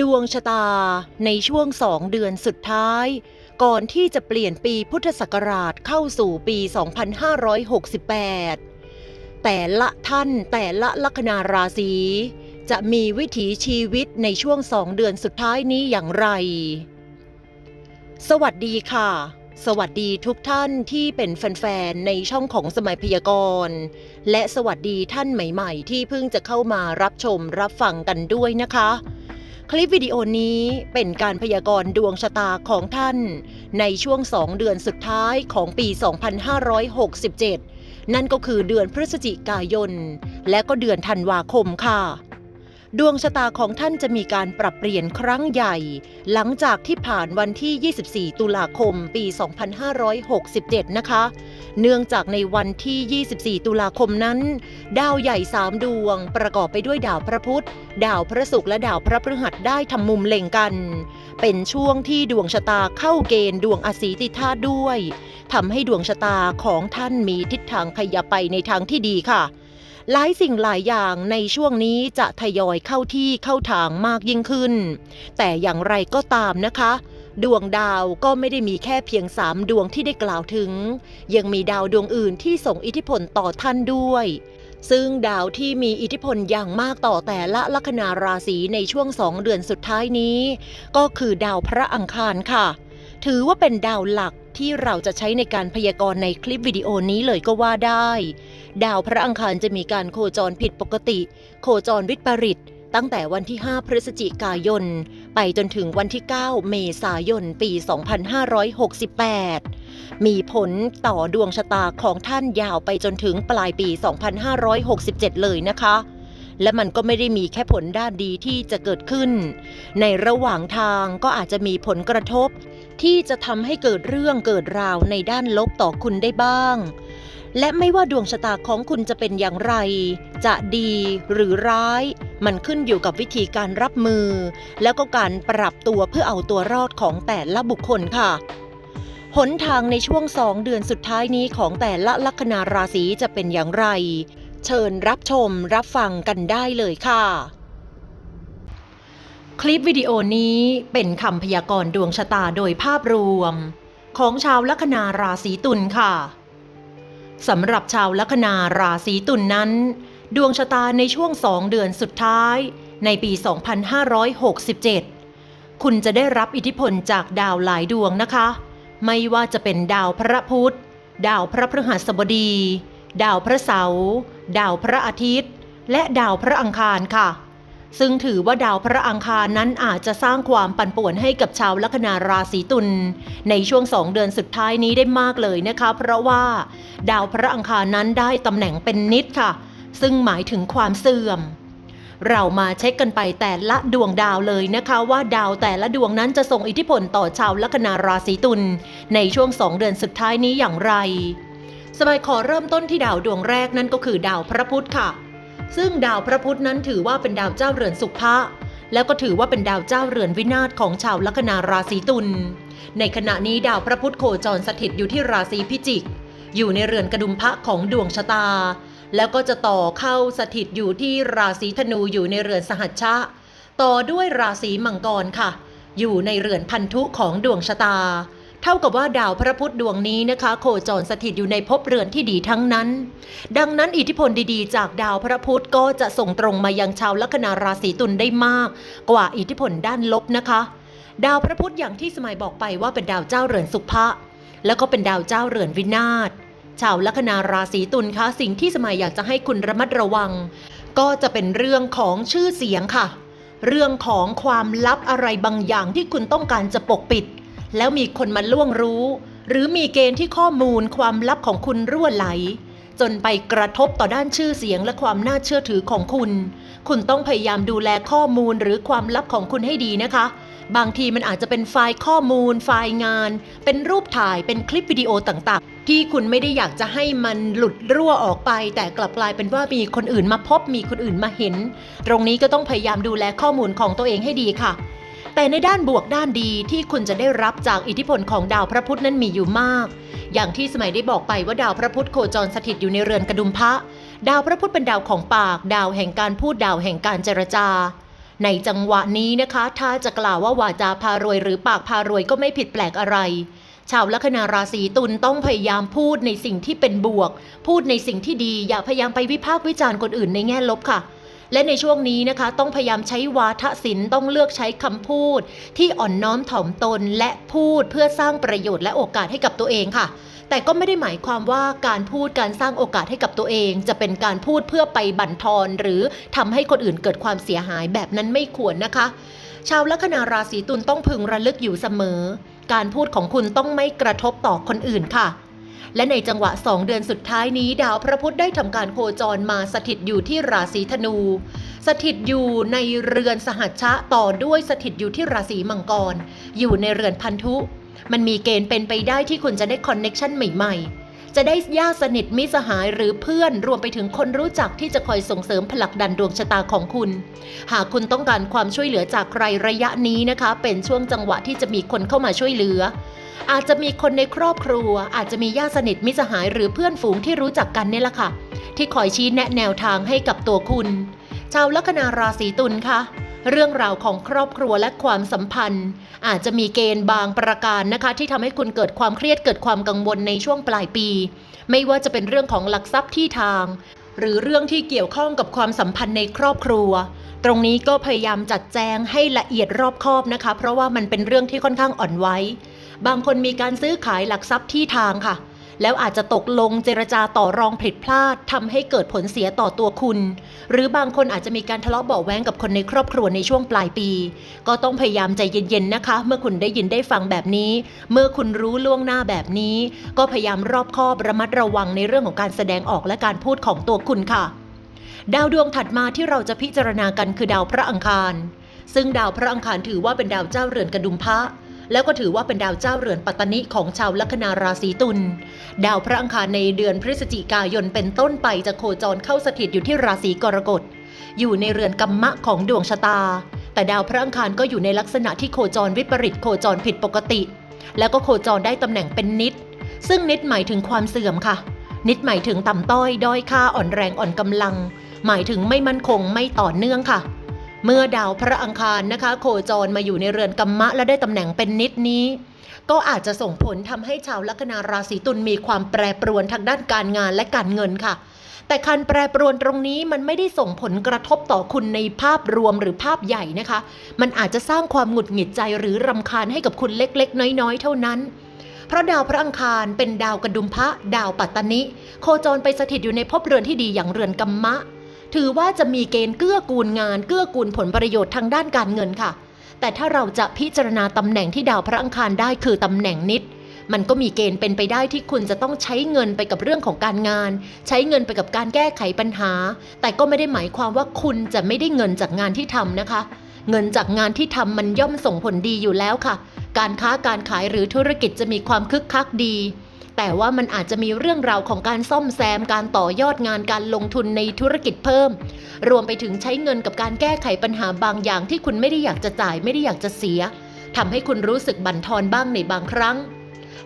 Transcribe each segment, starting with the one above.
ดวงชะตาในช่วงสองเดือนสุดท้าย ก่อนที่จะเปลี่ยนปีพุทธศักราชเข้าสู่ปี 2568 แต่ละท่านแต่ละลัคนาราศีจะมีวิถีชีวิตในช่วงสองเดือนสุดท้ายนี้อย่างไร สวัสดีค่ะ สวัสดีทุกท่านที่เป็นแฟนๆ ในช่องของสมัยพยากรณ์ และสวัสดีท่านใหม่ๆ ที่เพิ่งจะเข้ามารับชมรับฟังกันด้วยนะคะ คลิปวิดีโอนี้เป็นการพยากรณ์ดวงชะตาของท่าน ในช่วง2เดือนสุดท้ายของปี 2567 นั่นก็คือเดือนพฤศจิกายน และก็เดือนธันวาคมค่ะ ดวงชะตาของท่านจะมีการปรับเปลี่ยนครั้งใหญ่ หลังจากที่ผ่านวันที่ 24 ตุลาคมปี 2567 นะคะ เนื่องจากในวันที่ 24 ตุลาคมนั้น ดาวใหญ่ 3 ดวง ประกอบไปด้วยดาวพระพุธ ดาวพระศุกร์และดาวพระพฤหัสได้ทำมุมเล็งกัน เป็นช่วงที่ดวงชะตาเข้าเกณฑ์ดวงอสีติธาตุด้วยทำให้ดวงชะตาของท่านมีทิศทางขยับไปในทางที่ดีค่ะ หลายสิ่งหลายอย่างในช่วงนี้จะทยอยเข้าที่เข้าทางมากยิ่งขึ้น แต่อย่างไรก็ตามนะคะ ดวงดาวก็ไม่ได้มีแค่เพียงสามดวงที่ได้กล่าวถึง ยังมีดาวดวงอื่นที่ส่งอิทธิพลต่อท่านด้วยซึ่งดาวที่มีอิทธิพลอย่างมากต่อแต่ละลัคนาราศีในช่วงสองเดือนสุดท้ายนี้ ก็คือดาวพระอังคารค่ะ ถือว่าเป็นดาวหลักที่เราจะใช้ในการพยากรณ์ในคลิปวิดีโอนี้เลยก็ว่าได้ ดาวพระอังคารจะมีการโคจรผิดปกติ โคจรวิปริต ตั้งแต่วันที่ 5 พฤศจิกายน ไปจนถึงวันที่ 9 เมษายน ปี 2568 มีผลต่อดวงชะตาของท่านยาวไปจนถึงปลายปี 2567 เลยนะคะและมันก็ไม่ได้มีแค่ผลด้านดีที่จะเกิดขึ้น ในระหว่างทางก็อาจจะมีผลกระทบ ที่จะทำให้เกิดเรื่องเกิดราวในด้านลบต่อคุณได้บ้าง และไม่ว่าดวงชะตาของคุณจะเป็นอย่างไร จะดีหรือร้าย มันขึ้นอยู่กับวิธีการรับมือ แล้วก็การปรับตัวเพื่อเอาตัวรอดของแต่ละบุคคลค่ะหนทางในช่วงสองเดือนสุดท้ายนี้ของแต่ละลัคนาราศีจะเป็นอย่างไร เชิญรับชมรับฟังกันได้เลยค่ะ คลิปวิดีโอนี้เป็นคำพยากรณ์ดวงชะตาโดยภาพรวม ของชาวลัคนาราศีตุลค่ะ สำหรับชาวลัคนาราศีตุลนนั้น ดวงชะตาในช่วงสองเดือนสุดท้าย ในปี 2567 คุณจะได้รับอิทธิพลจากดาวหลายดวงนะคะ ไม่ว่าจะเป็นดาวพระพุธ ดาวพระพฤหัสบดี ดาวพระเสาร์ดาวพระอาทิตย์ และดาวพระอังคารค่ะ ซึ่งถือว่าดาวพระอังคารนั้นอาจจะสร้างความปั่นป่วนให้กับชาวลัคนาราศีตุลในช่วงสองเดือนสุดท้ายนี้ได้มากเลยนะคะ เพราะว่า ดาวพระอังคารนั้นได้ตำแหน่งเป็นนิดค่ะ ซึ่งหมายถึงความเสื่อม เรามาเช็คกันไปแต่ละดวงดาวเลยนะคะว่าดาวแต่ละดวงนั้นจะส่งอิทธิพลต่อชาวลัคนาราศีตุลในช่วงสองเดือนสุดท้ายนี้อย่างไรสบายขอเริ่มต้นที่ดาวดวงแรกนั่นก็คือดาวพระพุธค่ะ ซึ่งดาวพระพุธนั้นถือว่าเป็นดาวเจ้าเรือนสุภะแล้วก็ถือว่าเป็นดาวเจ้าเรือนวินาศของชาวลัคนาราศีตุล ในขณะนี้ดาวพระพุธโคจรสถิตอยู่ที่ราศีพิจิก อยู่ในเรือนกระดุมพระของดวงชะตา แล้วก็จะต่อเข้าสถิตอยู่ที่ราศีธนูอยู่ในเรือนสหัชชะ ต่อด้วยราศีมังกรค่ะ อยู่ในเรือนพันธุของดวงชะตา เท่ากับว่าดาวพระพุธดวงนี้นะคะ โคจรสถิตอยู่ในภพเรือนที่ดีทั้งนั้น ดังนั้นอิทธิพลดีๆ จากดาวพระพุธก็จะส่งตรงมายังชาวลัคนาราศีตุลได้มาก กว่าอิทธิพลด้านลบนะคะ ดาวพระพุธอย่างที่สมัยบอกไปว่าเป็นดาวเจ้าเรือนสุภะแล้วก็เป็นดาวเจ้าเรือนวินาศชาวลัคนาราศีตุลคะสิ่งที่สมัยอยากจะให้คุณระมัดระวัง ก็จะเป็นเรื่องของชื่อเสียงค่ะ เรื่องของความลับอะไรบางอย่างที่คุณต้องการจะปกปิด แล้วมีคนมาล่วงรู้ หรือมีเกณฑ์ที่ข้อมูลความลับของคุณรั่วไหล จนไปกระทบต่อด้านชื่อเสียงและความน่าเชื่อถือของคุณ คุณต้องพยายามดูแลข้อมูลหรือความลับของคุณให้ดีนะคะ บางทีมันอาจจะเป็นไฟล์ข้อมูล ไฟล์งาน เป็นรูปถ่ายเป็นคลิปวิดีโอต่างๆ ที่คุณไม่ได้อยากจะให้มันหลุดรั่วออกไป แต่กลับกลายเป็นว่ามีคนอื่นมาพบมีคนอื่นมาเห็น ตรงนี้ก็ต้องพยายามดูแลข้อมูลของตัวเองให้ดีค่ะ แต่ในด้านบวกด้านดีที่คุณจะได้รับจากอิทธิพลของดาวพระพุธนั้นมีอยู่มาก อย่างที่สมัยได้บอกไปว่าดาวพระพุธโคจรสถิตอยู่ในเรือนกระดุมพระ ดาวพระพุธเป็นดาวของปาก ดาวแห่งการพูดดาวแห่งการเจรจา ในจังหวะนี้นะคะ ถ้าจะกล่าวว่าวาจาพารวยหรือปากพารวยก็ไม่ผิดแปลกอะไรชาวลัคนาราศีตุลต้องพยายามพูดในสิ่งที่เป็นบวก พูดในสิ่งที่ดีอย่าพยายามไปวิพากษ์วิจารณ์คนอื่นในแง่ลบค่ะ และในช่วงนี้นะคะต้องพยายามใช้วาทศิลป์ต้องเลือกใช้คำพูด ที่อ่อนน้อมถ่อมตนและพูดเพื่อสร้างประโยชน์และโอกาสให้กับตัวเองค่ะ แต่ก็ไม่ได้หมายความว่าการพูดการสร้างโอกาสให้กับตัวเอง จะเป็นการพูดเพื่อไปบั่นทอน หรือทำให้คนอื่นเกิดความเสียหายแบบนั้นไม่ควรนะคะ ชาวลัคนาราศีตุลต้องพึงระลึกอยู่เสมอ การพูดของคุณต้องไม่กระทบต่อคนอื่นค่ะ และในจังหวะสองเดือนสุดท้ายนี้ดาวพระพุธได้ทำการโคจรมาสถิตอยู่ที่ราศีธนู สถิตอยู่ในเรือนสหัชชะต่อด้วยสถิตอยู่ที่ราศีมังกร อยู่ในเรือนพันธุ มันมีเกณฑ์เป็นไปได้ที่คุณจะได้คอนเน็กชันใหม่ ๆจะได้ญาติสนิทมิสหายหรือเพื่อนรวมไปถึงคนรู้จักที่จะคอยส่งเสริมผลักดันดวงชะตาของคุณ หากคุณต้องการความช่วยเหลือจากใครระยะนี้นะคะ เป็นช่วงจังหวะที่จะมีคนเข้ามาช่วยเหลือ อาจจะมีคนในครอบครัว อาจจะมีญาติสนิทมิสหายหรือเพื่อนฝูงที่รู้จักกันเนี่ยแหละค่ะ ที่คอยชี้แนะแนวทางให้กับตัวคุณ ชาวลัคนาราศีตุลค่ะเรื่องราวของครอบครัวและความสัมพันธ์ อาจจะมีเกณฑ์บางประการนะคะ ที่ทำให้คุณเกิดความเครียดเกิดความกังวลในช่วงปลายปี ไม่ว่าจะเป็นเรื่องของหลักทรัพย์ที่ทาง หรือเรื่องที่เกี่ยวข้องกับความสัมพันธ์ในครอบครัว ตรงนี้ก็พยายามจัดแจงให้ละเอียดรอบคอบนะคะ เพราะว่ามันเป็นเรื่องที่ค่อนข้างอ่อนไหว บางคนมีการซื้อขายหลักทรัพย์ที่ทางค่ะ แล้วอาจจะตกลงเจรจาต่อรองผิดพลาดทำให้เกิดผลเสียต่อตัวคุณ หรือบางคนอาจจะมีการทะเลาะเบาะแว้งกับคนในครอบครัวในช่วงปลายปี ก็ต้องพยายามใจเย็นๆนะคะ เมื่อคุณได้ยินได้ฟังแบบนี้ เมื่อคุณรู้ล่วงหน้าแบบนี้ ก็พยายามรอบคอบระมัดระวังในเรื่องของการแสดงออกและการพูดของตัวคุณค่ะ ดาวดวงถัดมาที่เราจะพิจารณากันคือดาวพระอังคารซึ่งดาวพระอังคารถือว่าเป็นดาวเจ้าเรือนกระดุมพระ แล้วก็ถือว่าเป็นดาวเจ้าเรือนปัตตนิของชาวลัคนาราศีตุล ดาวพระอังคารในเดือนพฤศจิกายนเป็นต้นไปจะโคจรเข้าสถิตอยู่ที่ราศีกรกฎ อยู่ในเรือนกัมมะของดวงชะตา แต่ดาวพระอังคารก็อยู่ในลักษณะที่โคจรวิปริตโคจรผิดปกติ แล้วก็โคจรได้ตำแหน่งเป็นนิด ซึ่งนิดหมายถึงความเสื่อมค่ะ นิดหมายถึงต่ำต้อยด้อยค่าอ่อนแรงอ่อนกำลัง หมายถึงไม่มั่นคงไม่ต่อเนื่องค่ะ เมื่อดาวพระอังคารนะคะ โคจรมาอยู่ในเรือนกัมมะและได้ตำแหน่งเป็นนิดนี้ ก็อาจจะส่งผลทำให้ชาวลัคนาราศีตุลมีความแปรปรวนทางด้านการงานและการเงินค่ะ แต่การแปรปรวนตรงนี้มันไม่ได้ส่งผลกระทบต่อคุณในภาพรวมหรือภาพใหญ่นะคะ มันอาจจะสร้างความหงุดหงิดใจหรือรำคาญให้กับคุณเล็กๆ น้อยๆ เท่านั้นเพราะดาวพระอังคารเป็นดาวกระดุมพระดาวปัตตนิ โคจรไปสถิตอยู่ในภพเรือนที่ดีอย่างเรือนกัมมะ ถือว่าจะมีเกณฑ์เกื้อกูลงานเกื้อกูลผลประโยชน์ทางด้านการเงินค่ะ แต่ถ้าเราจะพิจารณาตำแหน่งที่ดาวพระอังคารได้คือตำแหน่งนิด มันก็มีเกณฑ์เป็นไปได้ที่คุณจะต้องใช้เงินไปกับเรื่องของการงาน ใช้เงินไปกับการแก้ไขปัญหา แต่ก็ไม่ได้หมายความว่าคุณจะไม่ได้เงินจากงานที่ทำนะคะ เงินจากงานที่ทำมันย่อมส่งผลดีอยู่แล้วค่ะ การค้าการขายหรือธุรกิจจะมีความคึกคักดี แต่ว่ามันอาจจะมีเรื่องราวของการซ่อมแซมการต่อยอดงานการลงทุนในธุรกิจเพิ่ม รวมไปถึงใช้เงินกับการแก้ไขปัญหาบางอย่างที่คุณไม่ได้อยากจะจ่ายไม่ได้อยากจะเสียทำให้คุณรู้สึกบั่นทอนบ้างในบางครั้ง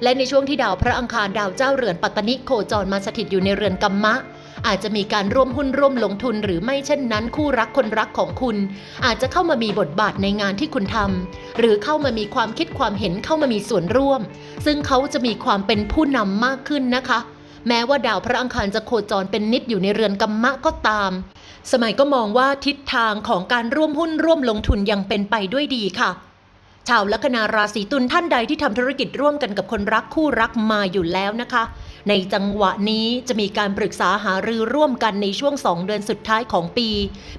และในช่วงที่ดาวพระอังคารดาวเจ้าเรือนปัตตนิโคจรมาสถิตอยู่ในเรือนกัมมะ อาจจะมีการร่วมหุ้นร่วมลงทุนหรือไม่เช่นนั้น คู่รักคนรักของคุณ อาจจะเข้ามามีบทบาทในงานที่คุณทำหรือเข้ามามีความคิดความเห็นเข้ามามีส่วนร่วม ซึ่งเขาจะมีความเป็นผู้นำมากขึ้นนะคะ แม้ว่าดาวพระอังคารจะโคจรเป็นนิดอยู่ในเรือนกัมมะก็ตาม สมัยก็มองว่าทิศทางของการร่วมหุ้นร่วมลงทุนยังเป็นไปด้วยดีค่ะชาวลัคนาราศีตุลท่านใดที่ทำธุรกิจร่วมกันกับคนรักคู่รักมาอยู่แล้วนะคะ ในจังหวะนี้จะมีการปรึกษาหารือร่วมกันในช่วง 2 เดือนสุดท้ายของปี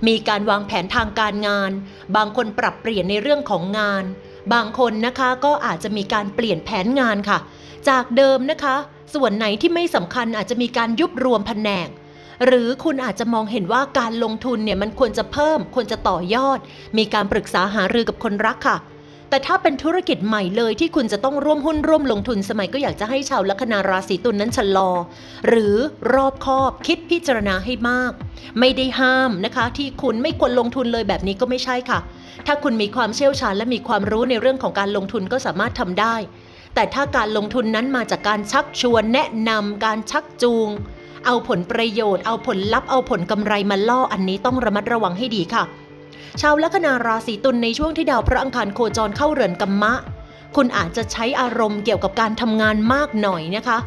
มีการวางแผนทางการงาน บางคนปรับเปลี่ยนในเรื่องของงาน บางคนนะคะก็อาจจะมีการเปลี่ยนแผนงานค่ะ จากเดิมนะคะ ส่วนไหนที่ไม่สำคัญอาจจะมีการยุบรวมแผนกหรือคุณอาจจะมองเห็นว่าการลงทุนเนี่ยมันควรจะเพิ่ม ควรจะต่อยอด มีการปรึกษาหารือกับคนรักค่ะ แต่ถ้าเป็นธุรกิจใหม่เลยที่คุณจะต้องร่วมหุ้นร่วมลงทุนสมัยก็อยากจะให้ชาวลัคนาราศีตุลนนั้นชะลอ หรือรอบคอบคิดพิจารณาให้มาก ไม่ได้ห้ามนะคะ ที่คุณไม่ควรลงทุนเลยแบบนี้ก็ไม่ใช่ค่ะ ถ้าคุณมีความเชี่ยวชาญและมีความรู้ในเรื่องของการลงทุนก็สามารถทำได้ แต่ถ้าการลงทุนนั้นมาจากการชักชวนแนะนำการชักจูง เอาผลประโยชน์ เอาผลลัพธ์เอาผลกำไรมาล่ออันนี้ต้องระมัดระวังให้ดีค่ะ ชาวลัคนาราศีตุลในช่วงที่ดาวพระอังคารโคจรเข้าเรือนกัมมะ คุณอาจจะใช้อารมณ์เกี่ยวกับการทำงานมากหน่อยนะคะ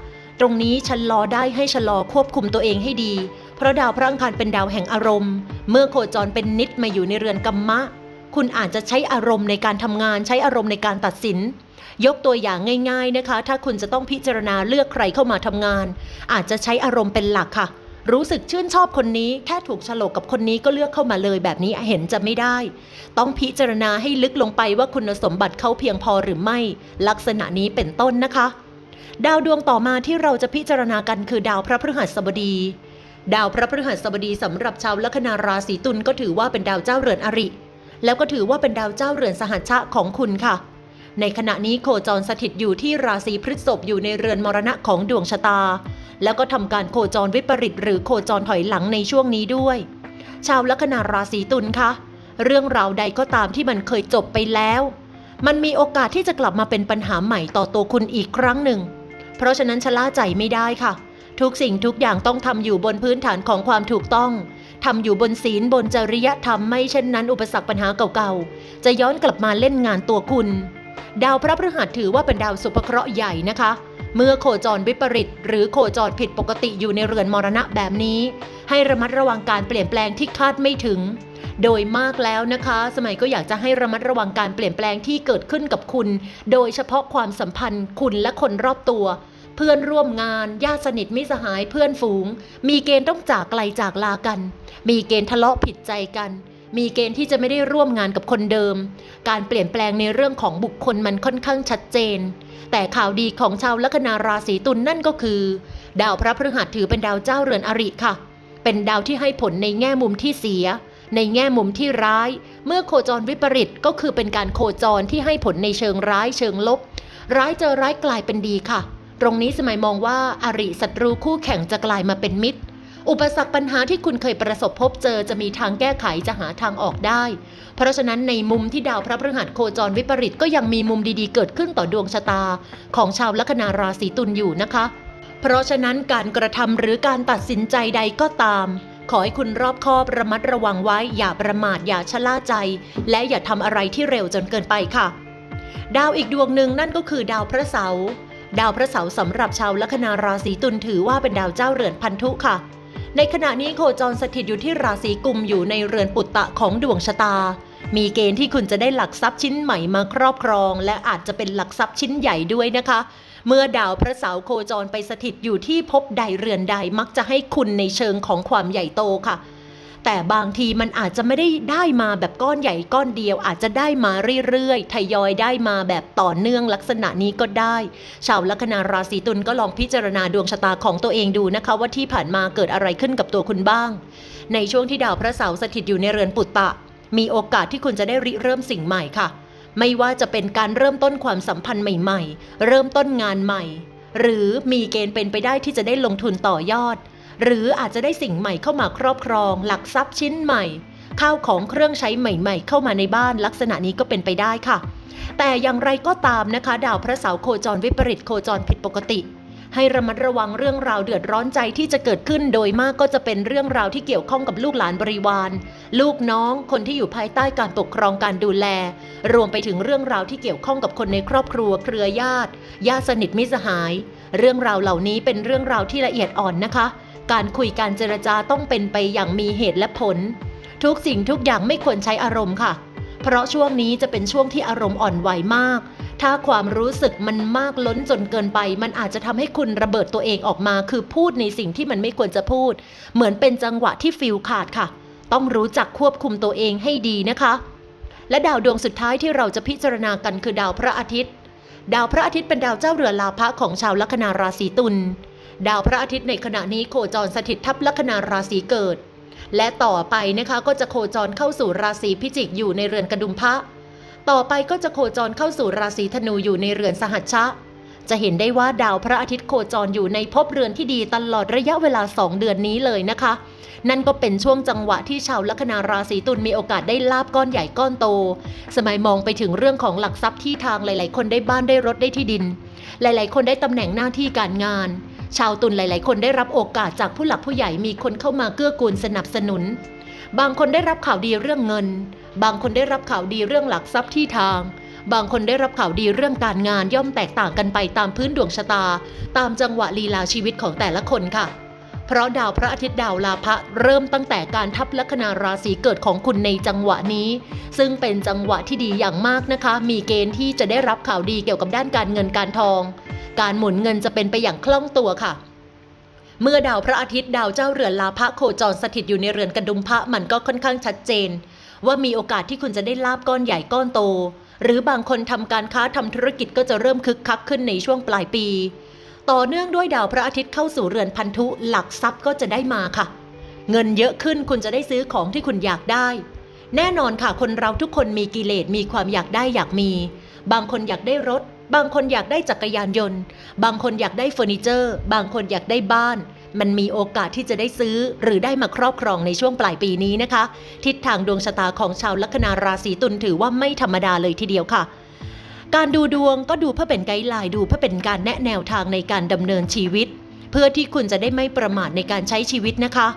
ตรงนี้ชะลอได้ให้ชะลอควบคุมตัวเองให้ดี เพราะดาวพระอังคารเป็นดาวแห่งอารมณ์ เมื่อโคจรเป็นนิดมาอยู่ในเรือนกัมมะ คุณอาจจะใช้อารมณ์ในการทำงานใช้อารมณ์ในการตัดสินยกตัวอย่างง่าย ๆนะคะ ถ้าคุณจะต้องพิจารณาเลือกใครเข้ามาทำงาน อาจจะใช้อารมณ์เป็นหลักค่ะ รู้สึกชื่นชอบคนนี้แค่ถูกฉลกกับคนนี้ก็เลือกเข้ามาเลยแบบนี้เห็นจะไม่ได้ ต้องพิจารณาให้ลึกลงไปว่าคุณสมบัติเขาเพียงพอหรือไม่ ลักษณะนี้เป็นต้นนะคะ ดาวดวงต่อมาที่เราจะพิจารณากันคือดาวพระพฤหัสบดี ดาวพระพฤหัสบดีสำหรับชาวลัคนาราศีตุลก็ถือว่าเป็นดาวเจ้าเรือนอริ แล้วก็ถือว่าเป็นดาวเจ้าเรือนสหัชชะของคุณค่ะ ในขณะนี้โคจรสถิตอยู่ที่ราศีพฤษภอยู่ในเรือนมรณะของดวงชะตา แล้วก็ทำการโคจรวิปริตหรือโคจรถอยหลังในช่วงนี้ด้วย ชาวลัคนาราศีตุลคะ เรื่องราวใดก็ตามที่มันเคยจบไปแล้ว มันมีโอกาสที่จะกลับมาเป็นปัญหาใหม่ต่อตัวคุณอีกครั้งหนึ่ง เพราะฉะนั้นชะล่าใจไม่ได้ค่ะ ทุกสิ่งทุกอย่างต้องทำอยู่บนพื้นฐานของความถูกต้องทำอยู่บนศีลบนจริยธรรมไม่เช่นนั้นอุปสรรคปัญหาเก่าๆ จะย้อนกลับมาเล่นงานตัวคุณ ดาวพระพฤหัสถือว่าเป็นดาวสุภเคราะห์ใหญ่นะคะ เมื่อโคจรวิปริต หรือโคจรผิดปกติอยู่ในเรือนมรณะแบบนี้ ให้ระมัดระวังการเปลี่ยนแปลงที่คาดไม่ถึง โดยมากแล้วนะคะ สมัยก็อยากจะให้ระมัดระวังการเปลี่ยนแปลงที่เกิดขึ้นกับคุณ โดยเฉพาะความสัมพันธ์คุณและคนรอบตัว เพื่อนร่วมงานญาติสนิทมิสหายเพื่อนฝูง มีเกณฑ์ต้องจากไกลจากลากัน มีเกณฑ์ทะเลาะผิดใจกัน มีเกณฑ์ที่จะไม่ได้ร่วมงานกับคนเดิม การเปลี่ยนแปลงในเรื่องของบุคคลมันค่อนข้างชัดเจน แต่ข่าวดีของชาวลัคนาราศีตุลนนั่นก็คือ ดาวพระพฤหัสถือเป็นดาวเจ้าเรือนอริค่ะ เป็นดาวที่ให้ผลในแง่มุมที่เสีย ในแง่มุมที่ร้าย เมื่อโคจรวิปริตก็คือเป็นการโคจรที่ให้ผลในเชิงร้ายเชิงลบ ร้ายเจอร้ายกลายเป็นดีค่ะ ตรงนี้สมัยมองว่าอาริศัตรูคู่แข่งจะกลายมาเป็นมิตร อุปสรรคปัญหาที่คุณเคยประสบพบเจอจะมีทางแก้ไขจะหาทางออกได้ เพราะฉะนั้นในมุมที่ดาวพระพฤหัสโคจรวิปริตก็ยังมีมุมดีๆ เกิดขึ้นต่อดวงชะตา ของชาวลัคนาราศีตุลอยู่นะคะ เพราะฉะนั้นการกระทำหรือการตัดสินใจใดก็ตาม ขอให้คุณรอบคอบระมัดระวังไว้ อย่าประมาทอย่าชะล่าใจ และอย่าทำอะไรที่เร็วจนเกินไปค่ะ ดาวอีกดวงหนึ่งนั่นก็คือดาวพระเสาร์ดาวพระเสาร์สำหรับชาวลัคนาราศีตุลถือว่าเป็นดาวเจ้าเรือนพันธุค่ะ ในขณะนี้โคจรสถิตอยู่ที่ราศีกุมอยู่ในเรือนปุตตะของดวงชะตา มีเกณฑ์ที่คุณจะได้หลักทรัพย์ชิ้นใหม่มาครอบครอง และอาจจะเป็นหลักทรัพย์ชิ้นใหญ่ด้วยนะคะ เมื่อดาวพระเสาร์โคจรไปสถิตอยู่ที่ภพใดเรือนใดมักจะให้คุณในเชิงของความใหญ่โตค่ะ แต่บางทีมันอาจจะไม่ได้ได้มาแบบก้อนใหญ่ก้อนเดียว อาจจะได้มาเรื่อยๆทยอยได้มาแบบต่อเนื่องลักษณะนี้ก็ได้ ชาวลัคนาราศีตุลก็ลองพิจารณาดวงชะตาของตัวเองดูนะคะ ว่าที่ผ่านมาเกิดอะไรขึ้นกับตัวคุณบ้าง ในช่วงที่ดาวพระเสาร์สถิตอยู่ในเรือนปุตตะ มีโอกาสที่คุณจะได้ริเริ่มสิ่งใหม่ค่ะ ไม่ว่าจะเป็นการเริ่มต้นความสัมพันธ์ใหม่ ๆ เริ่มต้นงานใหม่ หรือมีเกณฑ์เป็นไปได้ที่จะได้ลงทุนต่อยอด หรืออาจจะได้สิ่งใหม่เข้ามาครอบครอง หลักทรัพย์ชิ้นใหม่ ข้าวของเครื่องใช้ใหม่ๆ เข้ามาในบ้านลักษณะนี้ก็เป็นไปได้ค่ะ แต่อย่างไรก็ตามนะคะ ดาวพระเสาร์โคจรวิปริตโคจรผิดปกติ ให้ระมัดระวังเรื่องราวเดือดร้อนใจที่จะเกิดขึ้นโดยมากก็จะเป็นเรื่องราวที่เกี่ยวข้องกับลูกหลานบริวาร ลูกน้องคนที่อยู่ภายใต้การปกครองการดูแล รวมไปถึงเรื่องราวที่เกี่ยวข้องกับคนในครอบครัวเครือญาติญาติสนิทมิสหาย เรื่องราวเหล่านี้เป็นเรื่องราวที่ละเอียดอ่อนนะคะ การคุยการเจรจาต้องเป็นไปอย่างมีเหตุและผล ทุกสิ่งทุกอย่างไม่ควรใช้อารมณ์ค่ะ เพราะช่วงนี้จะเป็นช่วงที่อารมณ์อ่อนไหวมาก ถ้าความรู้สึกมันมากล้นจนเกินไป มันอาจจะทำให้คุณระเบิดตัวเองออกมา คือพูดในสิ่งที่มันไม่ควรจะพูด เหมือนเป็นจังหวะที่ฟิลขาดค่ะ ต้องรู้จักควบคุมตัวเองให้ดีนะคะ และดาวดวงสุดท้ายที่เราจะพิจารณากันคือดาวพระอาทิตย์ ดาวพระอาทิตย์เป็นดาวเจ้าเรือลาภะของชาวลัคนาราศีตุล ดาวพระอาทิตย์ในขณะนี้โคจรสถิตทับลัคนาราศีเกิด และต่อไปนะคะก็จะโคจรเข้าสู่ราศีพิจิกอยู่ในเรือนกระดุมพระ ต่อไปก็จะโคจรเข้าสู่ราศีธนูอยู่ในเรือนสหัชชะ จะเห็นได้ว่าดาวพระอาทิตย์โคจรอยู่ในภพเรือนที่ดีตลอดระยะเวลา 2 เดือนนี้เลยนะคะ นั่นก็เป็นช่วงจังหวะที่ชาวลัคนาราศีตุลมีโอกาสได้ลาบก้อนใหญ่ก้อนโต สมัยมองไปถึงเรื่องของหลักทรัพย์ที่ทางหลาย ๆ คนได้บ้านได้รถได้ที่ดิน หลาย ๆ คนได้ตำแหน่งหน้าที่การงาน ชาวตุลหลาย ๆ คนได้รับโอกาสจากผู้หลักผู้ใหญ่มีคนเข้ามาเกื้อกูลสนับสนุน บางคนได้รับข่าวดีเรื่องเงิน บางคนได้รับข่าวดีเรื่องหลักทรัพย์ที่ทาง บางคนได้รับข่าวดีเรื่องการงานย่อมแตกต่างกันไปตามพื้นดวงชะตา ตามจังหวะลีลาชีวิตของแต่ละคนค่ะ เพราะดาวพระอาทิตย์ดาวลาภะเริ่มตั้งแต่การทับลัคนาราศีเกิดของคุณในจังหวะนี้ ซึ่งเป็นจังหวะที่ดีอย่างมากนะคะ มีเกณฑ์ที่จะได้รับข่าวดีเกี่ยวกับด้านการเงินการทอง การหมุนเงินจะเป็นไปอย่างคล่องตัวค่ะ เมื่อดาวพระอาทิตย์ดาวเจ้าเรือนลาภะโคจรสถิตอยู่ในเรือนกระดุมพระมันก็ค่อนข้างชัดเจน ว่ามีโอกาสที่คุณจะได้ลาบก้อนใหญ่ก้อนโต หรือบางคนทำการค้าทำธุรกิจก็จะเริ่มคึกคักขึ้นในช่วงปลายปี ต่อเนื่องด้วยดาวพระอาทิตย์เข้าสู่เรือนพันธุหลักทรัพย์ก็จะได้มาค่ะ เงินเยอะขึ้นคุณจะได้ซื้อของที่คุณอยากได้แน่นอนค่ะ คนเราทุกคนมีกิเลสมีความอยากได้อยากมี บางคนอยากได้รถ บางคนอยากได้จักรยานยนต์ บางคนอยากได้เฟอร์นิเจอร์ บางคนอยากได้บ้าน มันมีโอกาสที่จะได้ซื้อ หรือได้มาครอบครองในช่วงปลายปีนี้นะคะ ทิศทางดวงชะตาของชาวลัคนาราศีตุลถือว่าไม่ธรรมดาเลยทีเดียวค่ะ การดูดวงก็ดูเพื่อเป็นไกด์ไลน์ดูเพื่อเป็นการแนะแนวทางในการดำเนินชีวิต เพื่อที่คุณจะได้ไม่ประมาทในการใช้ชีวิตนะคะ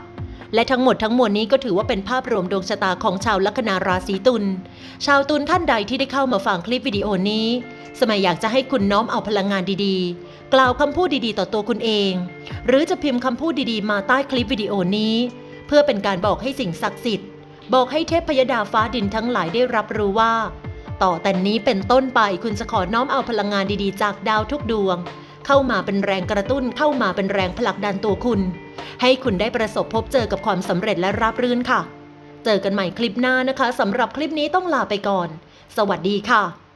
และทั้งหมดทั้งมวลนี้ก็ถือว่าเป็นภาพรวมดวงชะตาของชาวลัคนาราศีตุล ชาวตุลท่านใดที่ได้เข้ามาฟังคลิปวิดีโอนี้ สมัยอยากจะให้คุณน้อมเอาพลังงานดีๆ กล่าวคำพูดดีๆ ต่อตัวคุณเอง หรือจะพิมพ์คำพูดดีๆ มาใต้คลิปวิดีโอนี้ เพื่อเป็นการบอกให้สิ่งศักดิ์สิทธิ์ บอกให้เทพพยดาฟ้าดินทั้งหลายได้รับรู้ว่า ต่อแต่นี้เป็นต้นไปคุณจะขอน้อมเอาพลังงานดีๆ จากดาวทุกดวง เข้ามาเป็นแรงกระตุ้นเข้ามาเป็นแรงผลักดันตัวคุณ ให้คุณได้ประสบพบเจอกับความสำเร็จและราบรื่นค่ะ เจอกันใหม่คลิปหน้านะคะสำหรับคลิปนี้ต้องลาไปก่อน สวัสดีค่ะ